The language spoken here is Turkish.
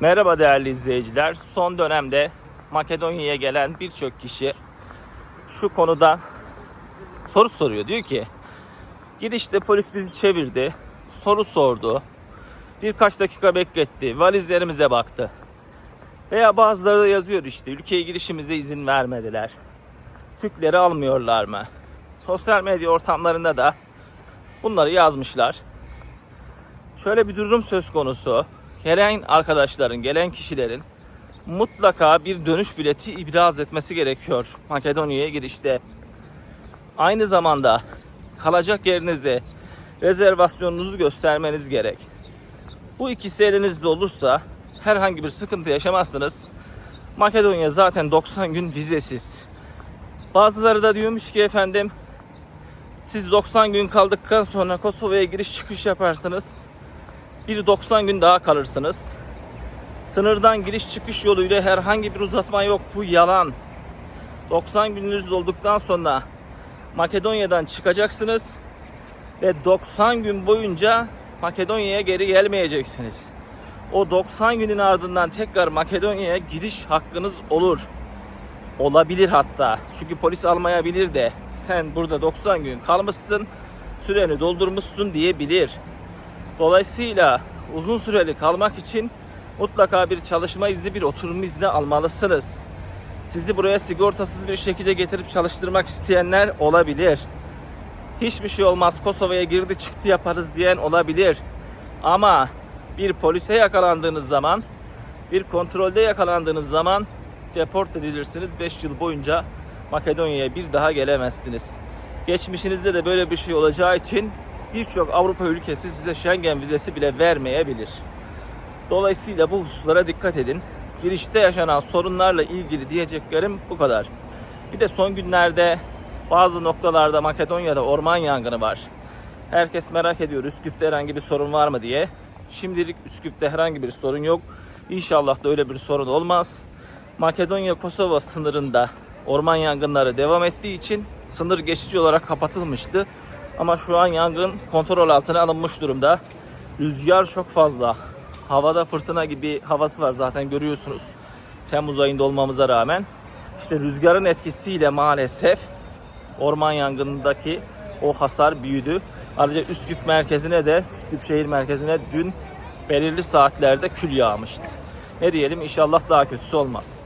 Merhaba değerli izleyiciler. Son dönemde Makedonya'ya gelen birçok kişi şu konuda soru soruyor. Diyor ki gidişte polis bizi çevirdi, soru sordu, birkaç dakika bekletti, valizlerimize baktı. Veya bazıları da yazıyor işte ülkeye girişimize izin vermediler. Türkleri almıyorlar mı? Sosyal medya ortamlarında da bunları yazmışlar. Şöyle bir durum söz konusu. Gelen arkadaşların, gelen kişilerin mutlaka bir dönüş bileti ibraz etmesi gerekiyor Makedonya'ya girişte. Aynı zamanda kalacak yerinizi, rezervasyonunuzu göstermeniz gerek. Bu ikisi elinizde olursa herhangi bir sıkıntı yaşamazsınız. Makedonya zaten 90 gün vizesiz. Bazıları da diyormuş ki efendim siz 90 gün kaldıktan sonra Kosova'ya giriş çıkış yaparsınız. Bir 90 gün daha kalırsınız. Sınırdan giriş çıkış yoluyla herhangi bir uzatma yok. Bu yalan. 90 gününüz olduktan sonra Makedonya'dan çıkacaksınız ve 90 gün boyunca Makedonya'ya geri gelmeyeceksiniz. O 90 günün ardından tekrar Makedonya'ya giriş hakkınız olur. Olabilir hatta. Çünkü polis almayabilir de sen burada 90 gün kalmışsın, süreni doldurmuşsun diyebilir. Dolayısıyla uzun süreli kalmak için mutlaka bir çalışma izni, bir oturum izni almalısınız. Sizi buraya sigortasız bir şekilde getirip çalıştırmak isteyenler olabilir. Hiçbir şey olmaz Kosova'ya girdi çıktı yaparız diyen olabilir. Ama bir polise yakalandığınız zaman, bir kontrolde yakalandığınız zaman deport edilirsiniz. 5 yıl boyunca Makedonya'ya bir daha gelemezsiniz. Geçmişinizde de böyle bir şey olacağı için birçok Avrupa ülkesi size Schengen vizesi bile vermeyebilir. Dolayısıyla bu hususlara dikkat edin. Girişte yaşanan sorunlarla ilgili diyeceklerim bu kadar. Bir de son günlerde bazı noktalarda Makedonya'da orman yangını var. Herkes merak ediyor Üsküp'te herhangi bir sorun var mı diye. Şimdilik Üsküp'te herhangi bir sorun yok. İnşallah da öyle bir sorun olmaz. Makedonya-Kosova sınırında orman yangınları devam ettiği için sınır geçici olarak kapatılmıştı. Ama şu an yangın kontrol altına alınmış durumda. Rüzgar çok fazla. Havada fırtına gibi havası var zaten görüyorsunuz. Temmuz ayında olmamıza rağmen. İşte rüzgarın etkisiyle maalesef orman yangınındaki o hasar büyüdü. Ayrıca Üsküp merkezine de, Üsküp şehir merkezine dün belirli saatlerde kül yağmıştı. Ne diyelim inşallah daha kötüsü olmaz.